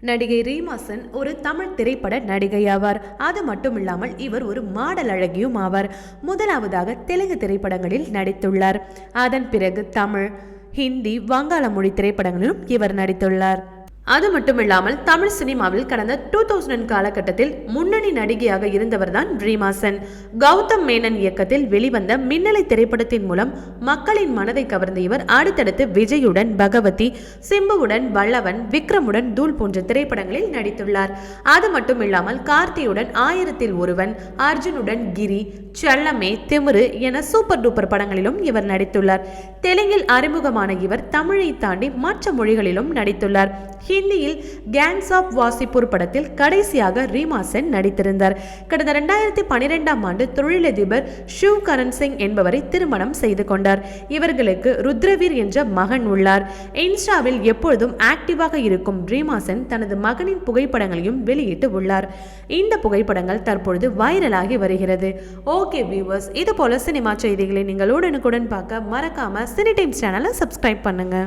நடிகை ரீமாசன் ஒரு தமிழ் திரைப்பட நடிகை ஆவார் அது மட்டும் இல்லாமல் இவர் ஒரு மாடல் அழகியும் ஆவார். முதலாவதாக தெலுங்கு திரைப்படங்களில் நடித்துள்ளார். அதன் பிறகு தமிழ் ஹிந்தி வங்காள மொழி திரைப்படங்களிலும் இவர் நடித்துள்ளார். அது மட்டுமில்லாமல் தமிழ் சினிமாவில் கடந்த டூ தௌசண்ட் காலகட்டத்தில் முன்னணி நடிகையாக இருந்தவர் தான் ரீமாசன் கௌதம் மேனன் இயக்கத்தில் வெளிவந்த மின்னலை திரைப்படத்தின் மூலம் மக்களின் மனதை கவர்ந்த இவர் அடுத்தடுத்து விஜயுடன் பகவதி சிம்புவுடன் வல்லவன் விக்ரமுடன் தூள் போன்ற திரைப்படங்களில் நடித்துள்ளார். அது மட்டும் இல்லாமல் கார்த்தியுடன் ஆயிரத்தில் ஒருவன் அர்ஜுனுடன் கிரி செல்லமே திமிரு என சூப்பர் டூப்பர் படங்களிலும் இவர் நடித்துள்ளார். தெலுங்கில் அறிமுகமான இவர் தமிழை தாண்டி மற்ற மொழிகளிலும் நடித்துள்ளார். ஹிந்தியில் கேங்ஸ் ஆஃப் வாசிப்பூர் படத்தில் கடைசியாக ரீமாசன் நடித்திருந்தார். கடந்த ரெண்டாயிரத்தி பனிரெண்டாம் ஆண்டு தொழிலதிபர் ஷிவ் கரண் சிங் என்பவரை திருமணம் செய்து கொண்டார். இவர்களுக்கு ருத்ரவீர் என்ற மகன் உள்ளார். இன்ஸ்டாவில் எப்பொழுதும் ஆக்டிவாக இருக்கும் ரீமாசன் தனது மகனின் புகைப்படங்களையும் வெளியிட்டு உள்ளார். இந்த புகைப்படங்கள் தற்பொழுது வைரலாகி வருகிறது. ஓகே வியூவர்ஸ் இது போல சினிமா செய்திகளை நீங்கள் உடனுக்குடன் பார்க்க மறக்காம சினி டைம்ஸ் சேனலை சப்ஸ்கிரைப் பண்ணுங்க.